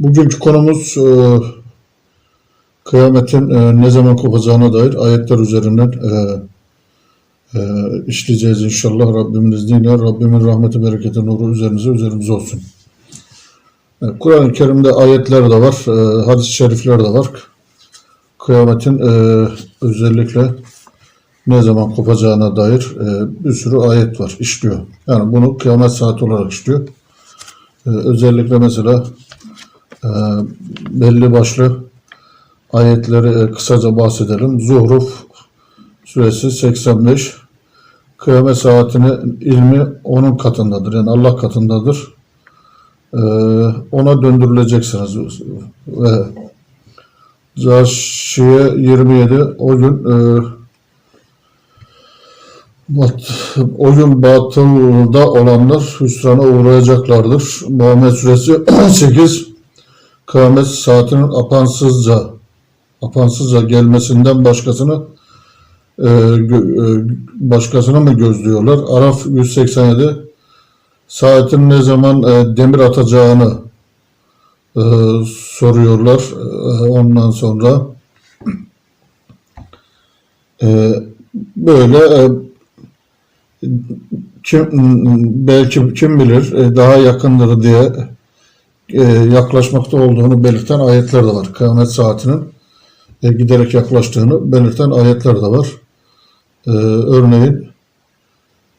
Bugünkü konumuz e, kıyametin e, ne zaman kopacağına dair ayetler üzerinden e, e, işleyeceğiz inşallah Rabbimin izniyle. Rabbimin rahmeti, bereketi, nuru üzerinize, üzerimize olsun. E, Kur'an-ı Kerim'de ayetler de var, e, hadis-i şerifler de var. Kıyametin e, özellikle ne zaman kopacağına dair e, bir sürü ayet var, işliyor. Yani bunu kıyamet saati olarak işliyor. E, özellikle mesela e, belli başlı ayetleri e, kısaca bahsedelim. Zuhruf suresi 85 kıyamet saatinin ilmi onun katındadır. Yani Allah katındadır. E, ona döndürüleceksiniz. Ve Caşiye 27 o gün e, o gün batılda olanlar hüsrana uğrayacaklardır. Muhammed Suresi 8 kıyamet saatinin apansızca apansızca gelmesinden başkasını e, e, başkasını mı gözlüyorlar? Araf 187 saatin ne zaman e, demir atacağını e, soruyorlar. E, ondan sonra e, böyle e, kim belki kim bilir e, daha yakındır diye yaklaşmakta olduğunu belirten ayetler de var. Kıyamet saatinin e, giderek yaklaştığını belirten ayetler de var. E, Örneğin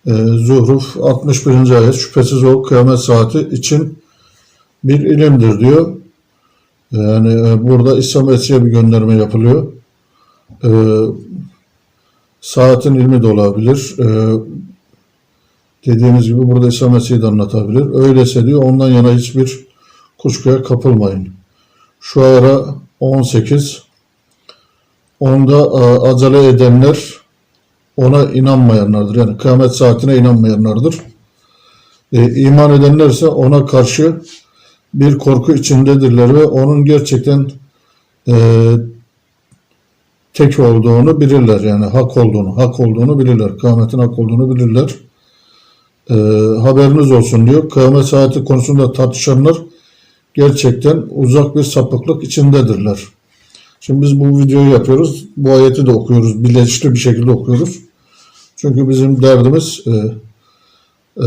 e, Zuhruf 61. ayet şüphesiz o kıyamet saati için bir ilimdir diyor. Yani e, burada İsa Mesih'e bir gönderme yapılıyor. E, Saatin ilmi de olabilir. E, dediğimiz gibi burada İsa Mesih'i de anlatabilir. Öyleyse diyor ondan yana hiçbir kuşkuya kapılmayın. Şu ara 18 onda e, acele edenler ona inanmayanlardır. Yani kıyamet saatine inanmayanlardır. E, iman edenler ise ona karşı bir korku içindedirler ve onun gerçekten e, tek olduğunu bilirler. Yani hak olduğunu, hak olduğunu bilirler. Kıyametin hak olduğunu bilirler. Ee, haberiniz olsun diyor. Kıyamet saati konusunda tartışanlar gerçekten uzak bir sapıklık içindedirler. Şimdi biz bu videoyu yapıyoruz. Bu ayeti de okuyoruz. Bilinçli bir şekilde okuyoruz. Çünkü bizim derdimiz e, e,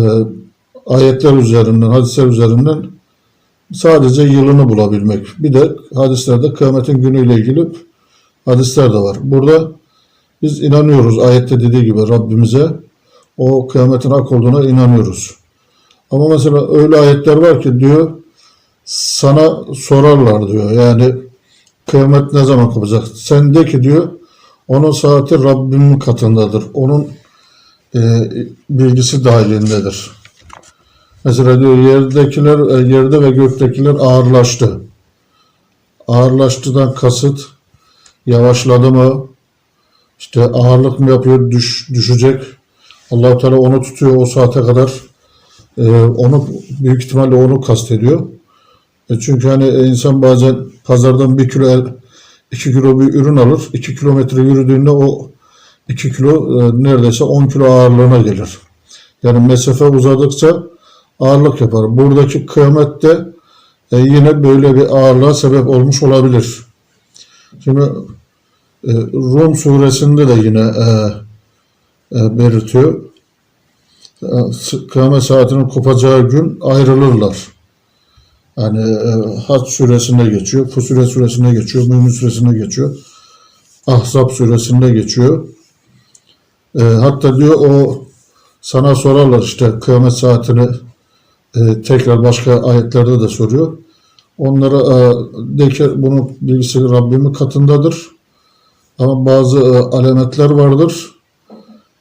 ayetler üzerinden, hadisler üzerinden sadece yılını bulabilmek. Bir de hadislerde kıyametin günüyle ilgili hadisler de var. Burada biz inanıyoruz ayette dediği gibi Rabbimize o kıyametin hak olduğuna inanıyoruz. Ama mesela öyle ayetler var ki diyor sana sorarlar diyor. Yani kıyamet ne zaman kopacak? Sen de ki diyor onun saati Rabbimin katındadır. Onun e, bilgisi dahilindedir. Mesela diyor yerdekiler, e, yerde ve göktekiler ağırlaştı. Ağırlaştıdan kasıt yavaşladı mı? İşte ağırlık mı yapıyor? Düş, düşecek. allah Teala onu tutuyor o saate kadar. Ee, onu büyük ihtimalle onu kastediyor. E çünkü hani insan bazen pazardan bir kilo iki kilo bir ürün alır. iki kilometre yürüdüğünde o iki kilo e, neredeyse 10 kilo ağırlığına gelir. Yani mesafe uzadıkça ağırlık yapar. Buradaki kıyamette e, yine böyle bir ağırlığa sebep olmuş olabilir. Şimdi Rum suresinde de yine belirtiyor. Kıyamet saatinin kopacağı gün ayrılırlar. Yani e, Hac suresinde geçiyor, Fusure suresinde geçiyor, Mümin suresinde geçiyor, Ahzab suresinde geçiyor. E, hatta diyor o sana sorarlar işte kıyamet saatini e, tekrar başka ayetlerde de soruyor. Onlara e, de ki bunun bilgisi Rabbimin katındadır. Ama bazı e, alametler vardır.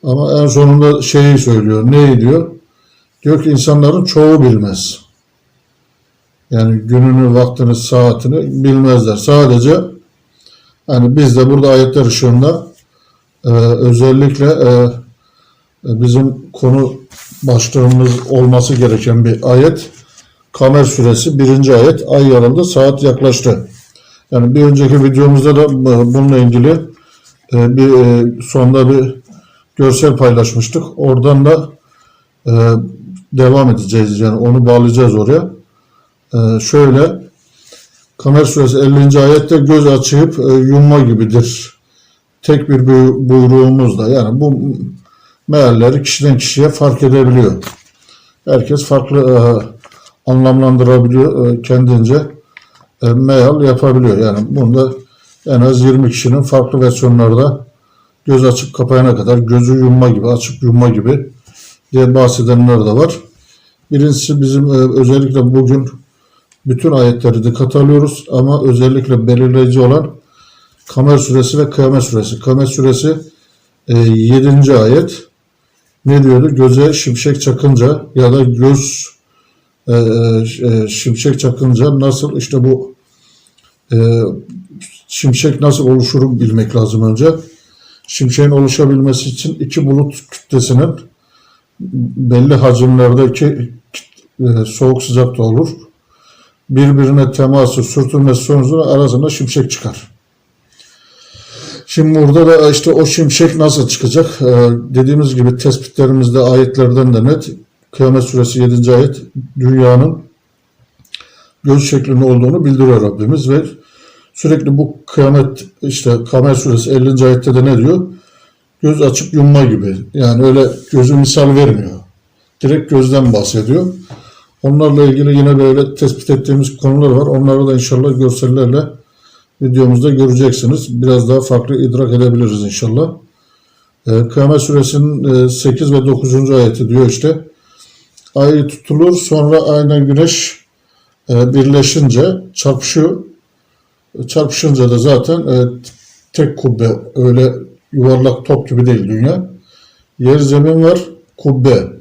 Ama en sonunda şeyi söylüyor. Neyi diyor? Diyor ki insanların çoğu bilmez. Yani gününü, vaktini, saatini bilmezler. Sadece yani biz de burada ayetler ışığında e, özellikle e, bizim konu başlığımız olması gereken bir ayet. Kamer suresi birinci ayet ay yarıldı saat yaklaştı. Yani bir önceki videomuzda da bununla ilgili e, bir e, sonda bir görsel paylaşmıştık. Oradan da e, devam edeceğiz yani onu bağlayacağız oraya. E, şöyle Kamer suresi 50. ayette göz açıp e, yumma gibidir. Tek bir buy- buyruğumuzla. Yani bu mealleri kişiden kişiye fark edebiliyor. Herkes farklı e, anlamlandırabiliyor e, kendince e, meal yapabiliyor. Yani bunda en az 20 kişinin farklı versiyonlarda göz açıp kapayana kadar gözü yumma gibi, açıp yumma gibi diye bahsedenler de var. Birincisi bizim e, özellikle bugün bütün ayetleri dikkate alıyoruz ama özellikle belirleyici olan Kamer suresi ve Kıyamet suresi. Kamer suresi e, 7. ayet ne diyordu? Göze şimşek çakınca ya da göz e, e, şimşek çakınca nasıl işte bu e, şimşek nasıl oluşur bilmek lazım önce. Şimşeğin oluşabilmesi için iki bulut kütlesinin belli hacimlerdeki e, soğuk sıcak da olur. Birbirine teması, sürtünmesi sonucunda arasında şimşek çıkar. Şimdi burada da işte o şimşek nasıl çıkacak? Ee, dediğimiz gibi tespitlerimizde ayetlerden de net. Kıyamet suresi 7. ayet dünyanın göz şeklinde olduğunu bildiriyor Rabbimiz ve sürekli bu kıyamet işte Kamer suresi 50. ayette de ne diyor? Göz açıp yumma gibi. Yani öyle gözü misal vermiyor. Direkt gözden bahsediyor. Onlarla ilgili yine böyle tespit ettiğimiz konular var. Onları da inşallah görsellerle videomuzda göreceksiniz. Biraz daha farklı idrak edebiliriz inşallah. Ee, Kıyamet suresinin e, 8 ve 9. ayeti diyor işte ay tutulur sonra aynen güneş e, birleşince çarpışıyor. Çarpışınca da zaten e, tek kubbe öyle yuvarlak top gibi değil dünya. Yer zemin var kubbe.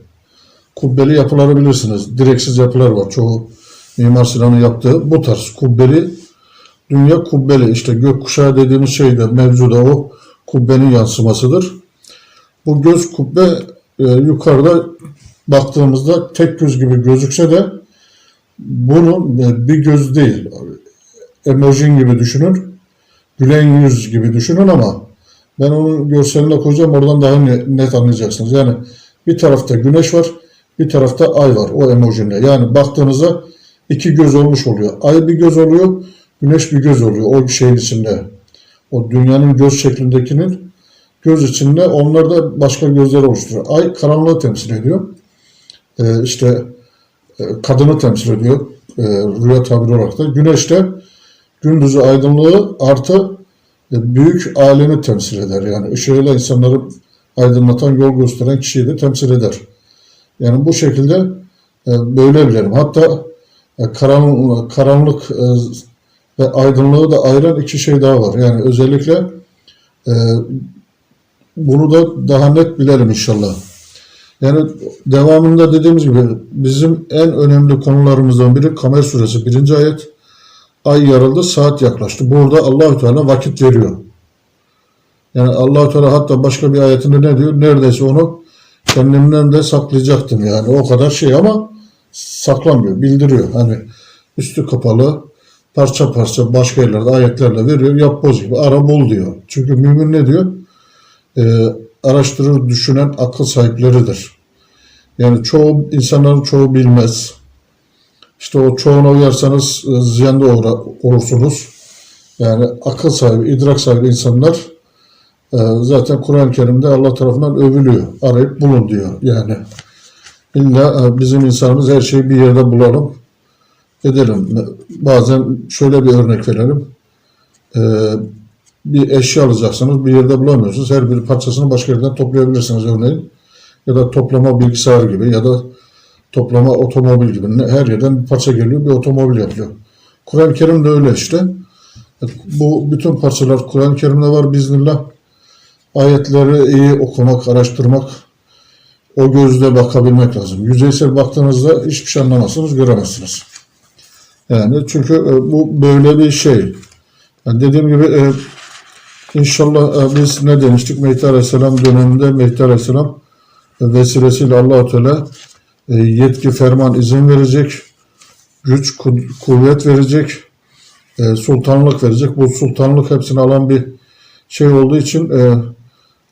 Kubbeli yapıları bilirsiniz. Direksiz yapılar var. Çoğu Mimar Sinan'ın yaptığı bu tarz kubbeli dünya kubbeli. İşte gökkuşağı dediğimiz şey de mevzuda o kubbenin yansımasıdır. Bu göz kubbe e, yukarıda baktığımızda tek göz gibi gözükse de bunun e, bir göz değil. Emojin gibi düşünün. Gülen yüz gibi düşünün ama ben onun görseline koyacağım oradan daha ne- net anlayacaksınız. Yani bir tarafta güneş var, bir tarafta ay var o emojinle. Yani baktığınızda iki göz olmuş oluyor. Ay bir göz oluyor, güneş bir göz oluyor o şeyin içinde. O dünyanın göz şeklindekinin göz içinde onlar da başka gözler oluşturuyor. Ay karanlığı temsil ediyor. Ee, işte e, kadını temsil ediyor e, rüya tabiri olarak da. Güneş de gündüzü aydınlığı artı e, büyük alemi temsil eder. Yani ışığıyla insanları aydınlatan, yol gösteren kişiyi de temsil eder. Yani bu şekilde e, böyle bilelim. Hatta e, karan, karanlık e, ve aydınlığı da ayıran iki şey daha var. Yani özellikle e, bunu da daha net bilelim inşallah. Yani devamında dediğimiz gibi bizim en önemli konularımızdan biri Kamer suresi 1. ayet. Ay yarıldı, saat yaklaştı. Burada Allahü Teala vakit veriyor. Yani Allahü Teala hatta başka bir ayetinde ne diyor? Neredeyse onu kendimden de saklayacaktım yani. O kadar şey ama saklamıyor, bildiriyor. Hani üstü kapalı, parça parça başka yerlerde ayetlerle veriyor. Yap boz gibi ara bul diyor. Çünkü mümin ne diyor? Ee, araştırır, düşünen akıl sahipleridir. Yani çoğu insanların çoğu bilmez. İşte o çoğuna uyarsanız e, ziyanda uğra- olursunuz. Yani akıl sahibi, idrak sahibi insanlar zaten Kur'an-ı Kerim'de Allah tarafından övülüyor. Arayıp bulun diyor. Yani illa e, bizim insanımız her şeyi bir yerde bulalım, edelim. Bazen şöyle bir örnek verelim. E, bir eşya alacaksınız, bir yerde bulamıyorsunuz. Her bir parçasını başka yerden toplayabilirsiniz örneğin. Ya da toplama bilgisayar gibi ya da toplama otomobil gibi. Her yerden bir parça geliyor, bir otomobil yapıyor. Kur'an-ı Kerim de öyle işte. Bu bütün parçalar Kur'an-ı Kerim'de var biiznillah. Ayetleri iyi okumak, araştırmak, o gözle bakabilmek lazım. Yüzeysel baktığınızda hiçbir şey anlamazsınız, göremezsiniz. Yani çünkü e, bu böyle bir şey. Yani dediğim gibi e, inşallah e, biz ne demiştik? Mehdi Aleyhisselam döneminde Mehdi Aleyhisselam vesilesiyle allah Teala yetki, ferman, izin verecek, güç, ku- kuvvet verecek, sultanlık verecek. Bu sultanlık hepsini alan bir şey olduğu için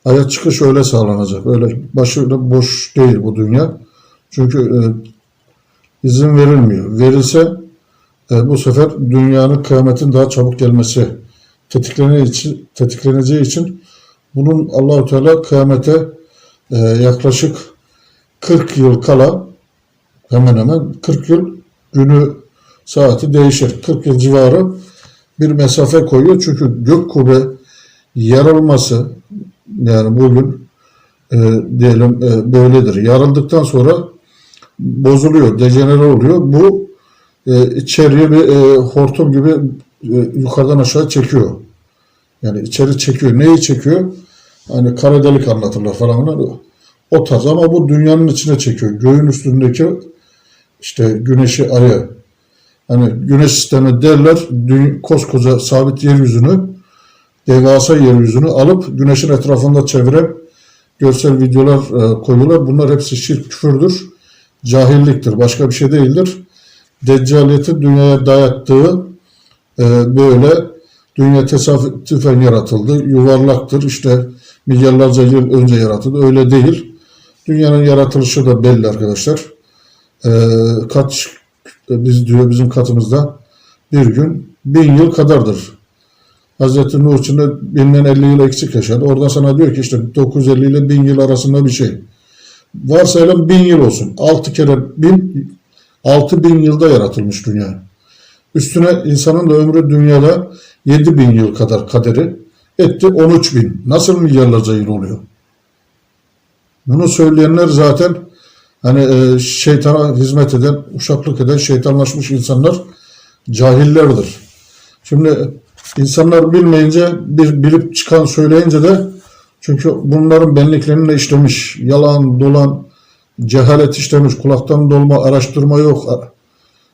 aya çıkış öyle sağlanacak. Öyle başıyla boş değil bu dünya. Çünkü e, izin verilmiyor. Verilse e, bu sefer dünyanın kıyametin daha çabuk gelmesi tetikleneceği için, tetikleneceği için bunun Allahü Teala kıyamete e, yaklaşık 40 yıl kala hemen hemen 40 yıl günü saati değişir. 40 yıl civarı bir mesafe koyuyor. Çünkü gök kubbe yarılması yani bugün e, diyelim e, böyledir. Yarıldıktan sonra bozuluyor, dejenere oluyor. Bu e, içeriye bir e, hortum gibi e, yukarıdan aşağı çekiyor. Yani içeri çekiyor. Neyi çekiyor? Hani kara delik anlatırlar falan. filan. O tarz ama bu dünyanın içine çekiyor. Göğün üstündeki işte güneşi ayı. Hani güneş sistemi derler dü- koskoca sabit yeryüzünü devasa yeryüzünü alıp güneşin etrafında çeviren görsel videolar e, koyuyorlar. Bunlar hepsi şirk küfürdür. Cahilliktir. Başka bir şey değildir. Deccaliyeti dünyaya dayattığı e, böyle dünya tesadüfen yaratıldı. Yuvarlaktır. İşte milyarlarca yıl önce yaratıldı. Öyle değil. Dünyanın yaratılışı da belli arkadaşlar. E, kaç biz diyor bizim katımızda bir gün bin yıl kadardır. Hazreti Nuh için de binden 50 yıl eksik yaşadı. Oradan sana diyor ki işte 950 ile 1000 yıl arasında bir şey. Varsayalım 1000 yıl olsun. 6 kere 1000 6000 yılda yaratılmış dünya. Üstüne insanın da ömrü dünyada 7000 yıl kadar kaderi etti 13 bin. Nasıl milyarlarca yıl oluyor? Bunu söyleyenler zaten hani e, şeytana hizmet eden, uşaklık eden, şeytanlaşmış insanlar cahillerdir. Şimdi insanlar bilmeyince bir bilip çıkan söyleyince de çünkü bunların benliklerine işlemiş. Yalan, dolan, cehalet işlemiş. Kulaktan dolma, araştırma yok.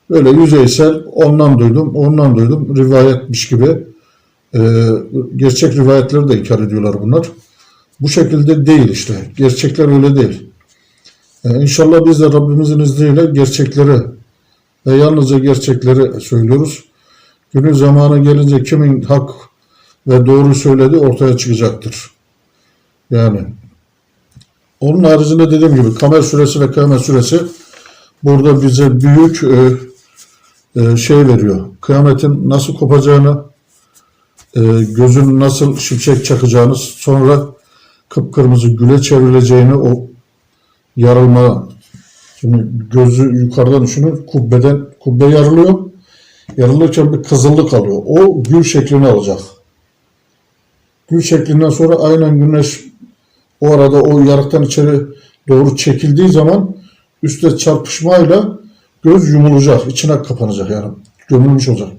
Böyle yüzeysel ondan duydum, ondan duydum. Rivayetmiş gibi. Ee, gerçek rivayetleri de inkar ediyorlar bunlar. Bu şekilde değil işte. Gerçekler öyle değil. Ee, inşallah biz de Rabbimizin izniyle gerçekleri ve yalnızca gerçekleri söylüyoruz. Günün zamanı gelince kimin hak ve doğru söylediği ortaya çıkacaktır. Yani onun haricinde dediğim gibi Kamer suresi ve Kıyamet suresi burada bize büyük e, e, şey veriyor. Kıyametin nasıl kopacağını, e, gözün nasıl şimşek çakacağını, sonra kıpkırmızı güle çevrileceğini, o yarılma, şimdi gözü yukarıdan düşünün, kubbeden, kubbe yarılıyor. Yarılırken bir kızıllık alıyor. O gül şeklini alacak. Gül şeklinden sonra aynen güneş o arada o yarıktan içeri doğru çekildiği zaman üstte çarpışmayla göz yumulacak, içine kapanacak yani gömülmüş olacak.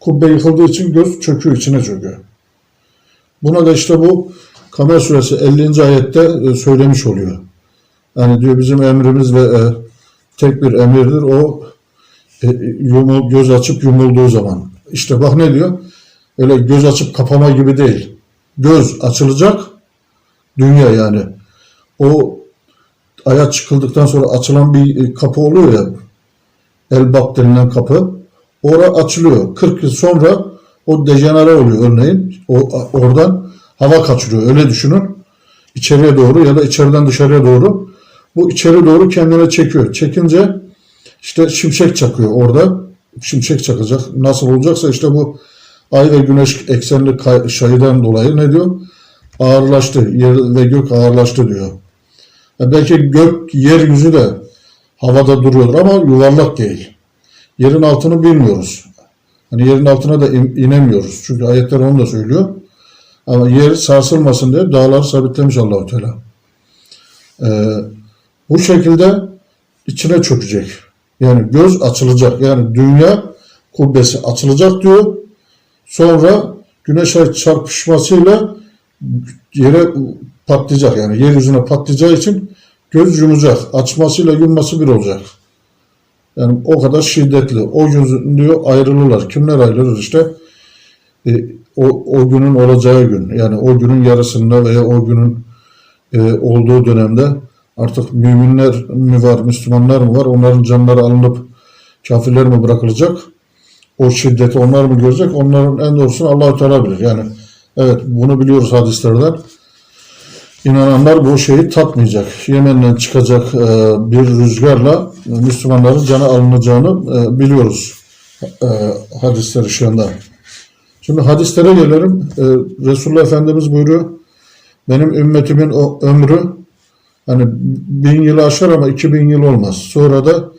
Kubbe yıkıldığı için göz çöküyor, içine çöküyor. Buna da işte bu Kamer suresi 50. ayette e, söylemiş oluyor. Yani diyor bizim emrimiz ve e, tek bir emirdir. O e, yumul, göz açıp yumulduğu zaman. İşte bak ne diyor? Öyle göz açıp kapama gibi değil. Göz açılacak, dünya yani. O aya çıkıldıktan sonra açılan bir e, kapı oluyor ya. Elbap denilen kapı. Ora açılıyor. 40 yıl sonra o dejenere oluyor örneğin. O, oradan hava kaçırıyor. Öyle düşünün. İçeriye doğru ya da içeriden dışarıya doğru. Bu içeri doğru kendine çekiyor. Çekince işte şimşek çakıyor orada. Şimşek çakacak. Nasıl olacaksa işte bu ay ve güneş eksenli şeyden dolayı ne diyor? Ağırlaştı. Yer ve gök ağırlaştı diyor. Ya belki gök, yeryüzü de havada duruyor ama yuvarlak değil. Yerin altını bilmiyoruz. Hani yerin altına da in- inemiyoruz. Çünkü ayetler onu da söylüyor. Ama yer sarsılmasın diye dağları sabitlemiş Allahu Teala. Ee, bu şekilde içine çökecek. Yani göz açılacak. Yani dünya kubbesi açılacak diyor. Sonra güneş ay çarpışmasıyla yere patlayacak. Yani yeryüzüne patlayacağı için göz yumacak. Açmasıyla yumması bir olacak. Yani o kadar şiddetli. O gün diyor ayrılırlar. Kimler ayrılır işte? E, o, o günün olacağı gün. Yani o günün yarısında veya o günün e, olduğu dönemde artık müminler mi var, Müslümanlar mı var? Onların canları alınıp kafirler mi bırakılacak? O şiddeti onlar mı görecek? Onların en doğrusunu allah Teala bilir. Yani evet bunu biliyoruz hadislerden. İnananlar bu şeyi tatmayacak. Yemen'den çıkacak e, bir rüzgarla Müslümanların canı alınacağını e, biliyoruz. e, hadisler ışığında. Şimdi hadislere gelelim. Resulullah Efendimiz buyuruyor. Benim ümmetimin o ömrü hani bin yılı aşar ama iki bin yıl olmaz. Sonra da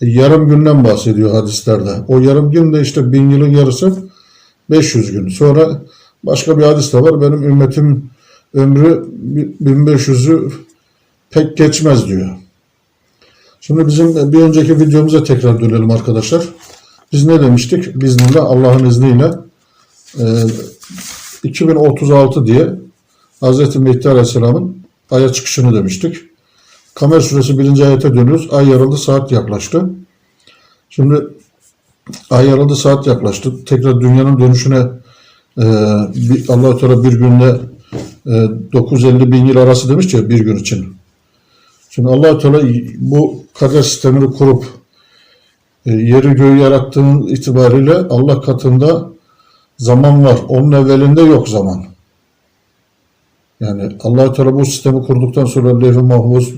yarım günden bahsediyor hadislerde. O yarım gün de işte bin yılın yarısı 500 gün. Sonra başka bir hadis de var. Benim ümmetim ömrü 1500'ü pek geçmez diyor. Şimdi bizim bir önceki videomuza tekrar dönelim arkadaşlar. Biz ne demiştik? Biznillah Allah'ın izniyle e, 2036 diye Hz. Mehdi Aleyhisselam'ın aya çıkışını demiştik. Kamer suresi birinci ayete dönüyoruz. Ay yarıldı, saat yaklaştı. Şimdi ay yarıldı, saat yaklaştı. Tekrar dünyanın dönüşüne e, bir, allah Teala bir günde e, 950 bin yıl arası demiş ya bir gün için. Şimdi allah Teala bu kader sistemini kurup e, yeri göğü yarattığın itibariyle Allah katında zaman var. Onun evvelinde yok zaman. Yani allah Teala bu sistemi kurduktan sonra levh-i mahfuz,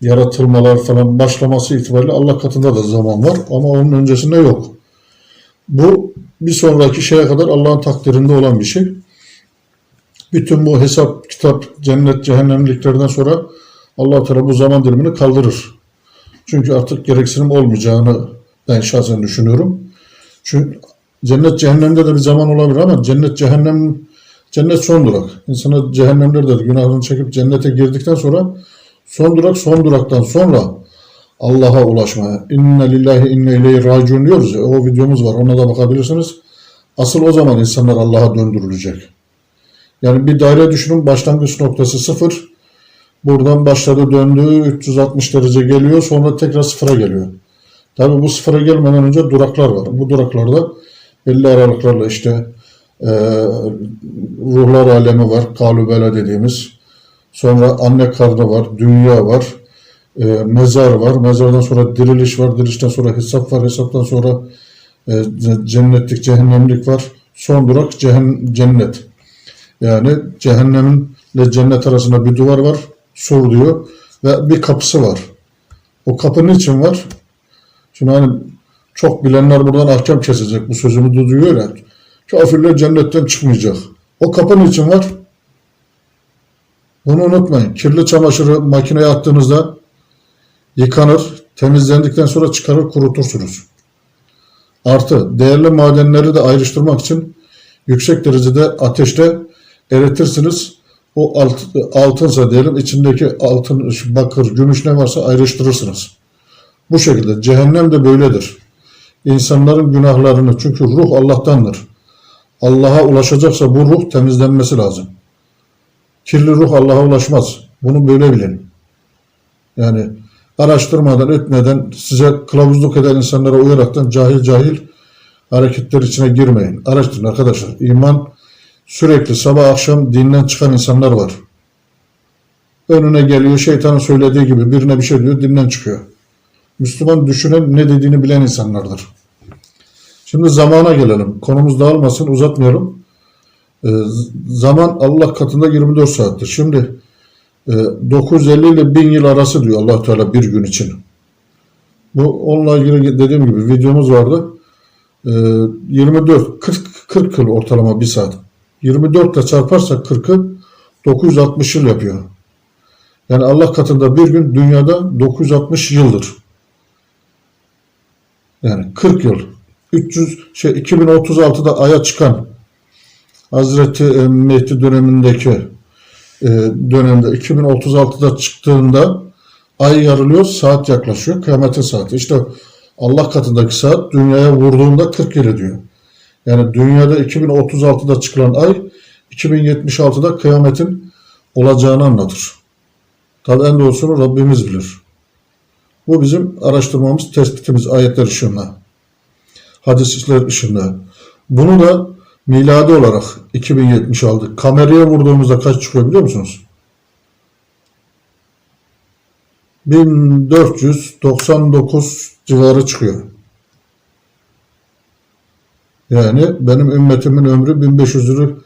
yaratılmalar falan başlaması itibariyle Allah katında da zaman var ama onun öncesinde yok. Bu bir sonraki şeye kadar Allah'ın takdirinde olan bir şey. Bütün bu hesap, kitap, cennet, cehennemliklerden sonra Allah Teala bu zaman dilimini kaldırır. Çünkü artık gereksinim olmayacağını ben şahsen düşünüyorum. Çünkü cennet cehennemde de bir zaman olabilir ama cennet cehennem cennet son durak. İnsana cehennemlerde de günahını çekip cennete girdikten sonra son durak son duraktan sonra Allah'a ulaşmaya. İnne lillahi inne ileyhi raciun diyoruz ya. O videomuz var. Ona da bakabilirsiniz. Asıl o zaman insanlar Allah'a döndürülecek. Yani bir daire düşünün başlangıç noktası sıfır. Buradan başladı döndü 360 derece geliyor sonra tekrar sıfıra geliyor. Tabi bu sıfıra gelmeden önce duraklar var. Bu duraklarda belli aralıklarla işte e, ruhlar alemi var. Kalübela dediğimiz. Sonra anne karnı var. Dünya var. E, mezar var. Mezardan sonra diriliş var. Dirilişten sonra hesap var. Hesaptan sonra e, cennetlik, cehennemlik var. Son durak cehen, cennet. Yani cehenneminle cennet arasında bir duvar var. Sur diyor. Ve bir kapısı var. O kapı niçin var? Şimdi hani çok bilenler buradan ahkam kesecek. Bu sözümü duyuyor ya. Kafirler cennetten çıkmayacak. O kapı niçin var? Bunu unutmayın. Kirli çamaşırı makineye attığınızda yıkanır, temizlendikten sonra çıkarır kurutursunuz. Artı değerli madenleri de ayrıştırmak için yüksek derecede ateşte eritirsiniz. O alt, altınsa diyelim içindeki altın, bakır, gümüş ne varsa ayrıştırırsınız. Bu şekilde cehennem de böyledir. İnsanların günahlarını çünkü ruh Allah'tandır. Allah'a ulaşacaksa bu ruh temizlenmesi lazım. Kirli ruh Allah'a ulaşmaz. Bunu böyle bilin. Yani araştırmadan, etmeden, size kılavuzluk eden insanlara uyaraktan cahil cahil hareketler içine girmeyin. Araştırın arkadaşlar. İman sürekli sabah akşam dinden çıkan insanlar var. Önüne geliyor şeytanın söylediği gibi birine bir şey diyor dinden çıkıyor. Müslüman düşünen ne dediğini bilen insanlardır. Şimdi zamana gelelim. Konumuz dağılmasın uzatmayalım. Ee, zaman Allah katında 24 saattir. Şimdi e, 950 ile 1000 yıl arası diyor allah Teala bir gün için. Bu onunla ilgili dediğim gibi videomuz vardı. E, 24, 40, 40 yıl ortalama bir saat. 24 ile çarparsak 40'ı 960 yıl yapıyor. Yani Allah katında bir gün dünyada 960 yıldır. Yani 40 yıl. 300 şey 2036'da aya çıkan Hazreti e, Mehdi dönemindeki e, dönemde 2036'da çıktığında ay yarılıyor, saat yaklaşıyor. Kıyametin saati. İşte Allah katındaki saat dünyaya vurduğunda 40 yıl ediyor. Yani dünyada 2036'da çıkan ay 2076'da kıyametin olacağını anlatır. Tabi en doğrusunu Rabbimiz bilir. Bu bizim araştırmamız, tespitimiz ayetler ışığında. Hadisler ışığında. Bunu da miladi olarak 2070 aldık. Kameraya vurduğumuzda kaç çıkıyor biliyor musunuz? 1499 civarı çıkıyor. Yani benim ümmetimin ömrü 1500'ü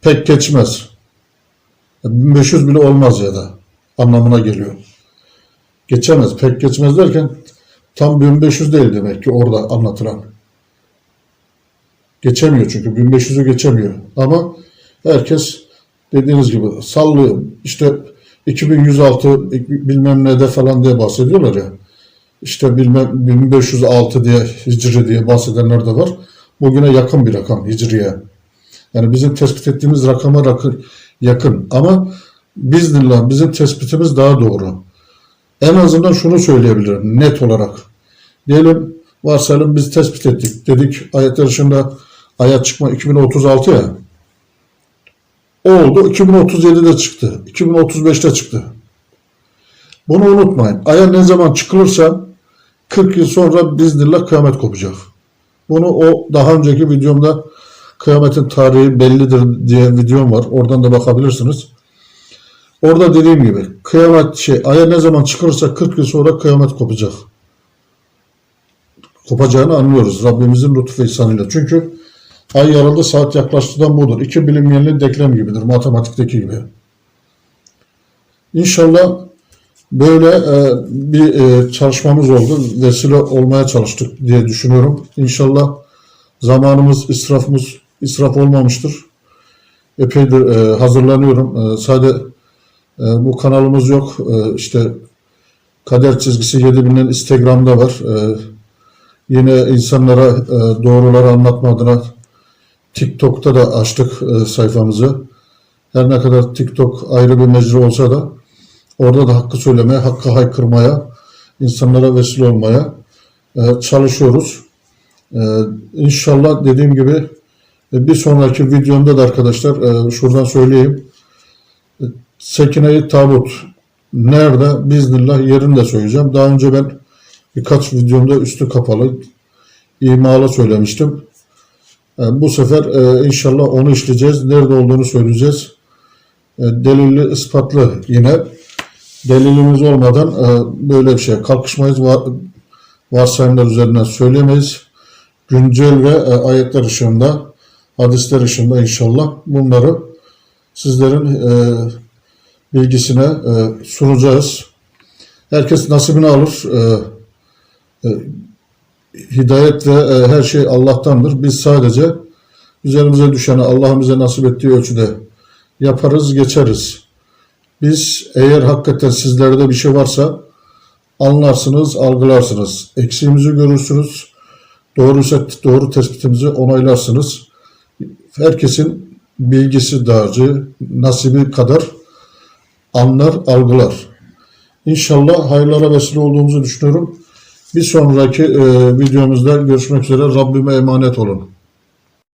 pek geçmez. 1500 bile olmaz ya da anlamına geliyor. Geçemez. Pek geçmez derken tam 1500 değil demek ki orada anlatılan. Geçemiyor çünkü 1500'ü geçemiyor. Ama herkes dediğiniz gibi sallıyor. İşte 2106 bilmem ne de falan diye bahsediyorlar ya. İşte bilmem 1506 diye hicri diye bahsedenler de var. Bugüne yakın bir rakam hicriye. Yani bizim tespit ettiğimiz rakama yakın. Ama biznillah bizim tespitimiz daha doğru. En azından şunu söyleyebilirim net olarak. Diyelim varsayalım biz tespit ettik. Dedik ayetler dışında ayet çıkma 2036 ya. O oldu. 2037'de çıktı. 2035'te çıktı. Bunu unutmayın. Aya ne zaman çıkılırsa 40 yıl sonra biznillah kıyamet kopacak. Bunu o daha önceki videomda kıyametin tarihi bellidir diye videom var. Oradan da bakabilirsiniz. Orada dediğim gibi kıyamet şey aya ne zaman çıkırsa 40 yıl sonra kıyamet kopacak. Kopacağını anlıyoruz Rabbimizin lütfu ihsanıyla. Çünkü ay yarıldı saat yaklaştıdan budur. İki bilinmeyenli denklem gibidir matematikteki gibi. İnşallah böyle e, bir e, çalışmamız oldu. Vesile olmaya çalıştık diye düşünüyorum. İnşallah zamanımız, israfımız israf olmamıştır. Epeydir e, hazırlanıyorum. E, sadece e, bu kanalımız yok. E, işte kader çizgisi 7000'den Instagram'da var. E, yine insanlara e, doğruları anlatma adına TikTok'ta da açtık e, sayfamızı. Her ne kadar TikTok ayrı bir mecra olsa da orada da hakkı söylemeye, hakkı haykırmaya, insanlara vesile olmaya e, çalışıyoruz. E, İnşallah dediğim gibi e, bir sonraki videomda da arkadaşlar e, şuradan söyleyeyim. E, Sekine-i Tabut nerede? Biznillah yerini de söyleyeceğim. Daha önce ben birkaç videomda üstü kapalı imala söylemiştim. E, Bu sefer e, inşallah onu işleyeceğiz. Nerede olduğunu söyleyeceğiz. E, Delilli, ispatlı yine. Delilimiz olmadan böyle bir şey kalkışmayız. Var, varsayımlar üzerinden söylemeyiz. Güncel ve ayetler ışığında, hadisler ışığında inşallah bunları sizlerin bilgisine sunacağız. Herkes nasibini alır. Hidayet ve e, her şey Allah'tandır. Biz sadece üzerimize düşeni Allah'ın bize nasip ettiği ölçüde yaparız, geçeriz. Biz eğer hakikaten sizlerde bir şey varsa anlarsınız, algılarsınız. Eksiğimizi görürsünüz. Doğruysa doğru tespitimizi onaylarsınız. Herkesin bilgisi dağarcığı, nasibi kadar anlar, algılar. İnşallah hayırlara vesile olduğumuzu düşünüyorum. Bir sonraki e, videomuzda görüşmek üzere. Rabbime emanet olun.